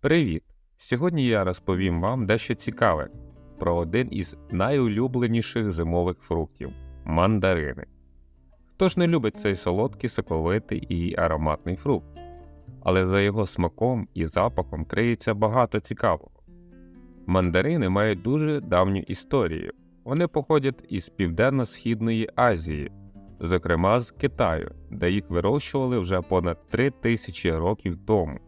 Привіт! Сьогодні я розповім вам дещо цікаве про один із найулюбленіших зимових фруктів мандарини. Хто ж не любить цей солодкий, соковитий і ароматний фрукт? Але за його смаком і запахом криється багато цікавого. Мандарини мають дуже давню історію. Вони походять із Південно-Східної Азії, зокрема з Китаю, де їх вирощували вже понад 3000 років тому.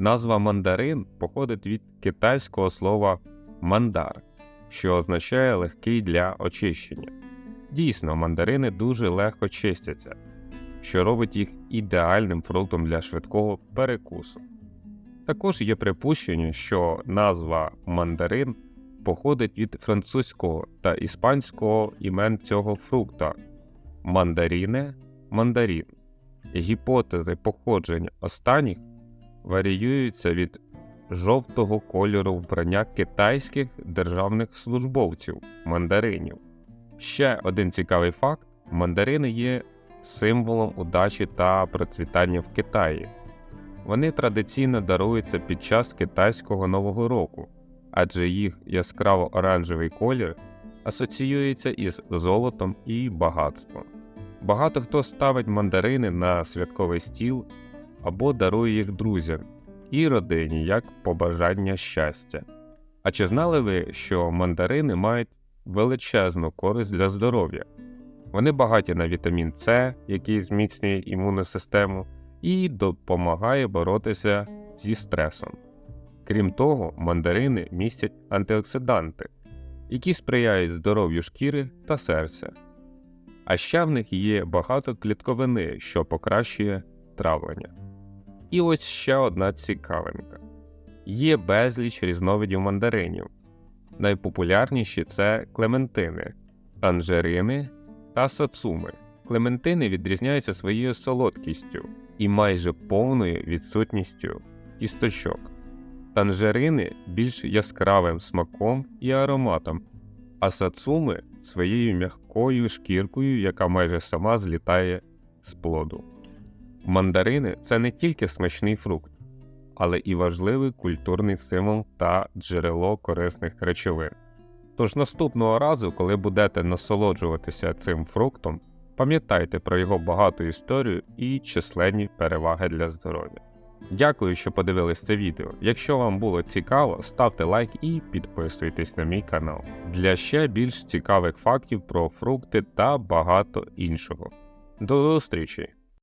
Назва мандарин походить від китайського слова мандар, що означає легкий для очищення. Дійсно, мандарини дуже легко чистяться, що робить їх ідеальним фруктом для швидкого перекусу. Також є припущення, що назва мандарин походить від французького та іспанського імен цього фрукта мандаріне мандарин. Гіпотези походження останніх варіюються від жовтого кольору вбрання китайських державних службовців мандаринів. Ще один цікавий факт: мандарини є символом удачі та процвітання в Китаї. Вони традиційно даруються під час китайського Нового року, адже їх яскраво оранжевий колір асоціюється із золотом і багатством. Багато хто ставить мандарини на святковий стіл або дарує їх друзям і родині як побажання щастя. А чи знали ви, що мандарини мають величезну користь для здоров'я? Вони багаті на вітамін С, який зміцнює імунну систему і допомагає боротися зі стресом. Крім того, мандарини містять антиоксиданти, які сприяють здоров'ю шкіри та серця. А ще в них є багато клітковини, що покращує травлення. І ось ще одна цікавинка: є безліч різновидів мандаринів. Найпопулярніші це клементини, танжерини та сацуми. Клементини відрізняються своєю солодкістю і майже повною відсутністю кісточок. Танжерини більш яскравим смаком і ароматом, а сацуми своєю м'якою шкіркою, яка майже сама злітає з плоду. Мандарини це не тільки смачний фрукт, але і важливий культурний символ та джерело корисних речовин. Тож наступного разу, коли будете насолоджуватися цим фруктом, пам'ятайте про його багату історію і численні переваги для здоров'я. Дякую, що подивились це відео. Якщо вам було цікаво, ставте лайк і підписуйтесь на мій канал для ще більш цікавих фактів про фрукти та багато іншого. До зустрічі!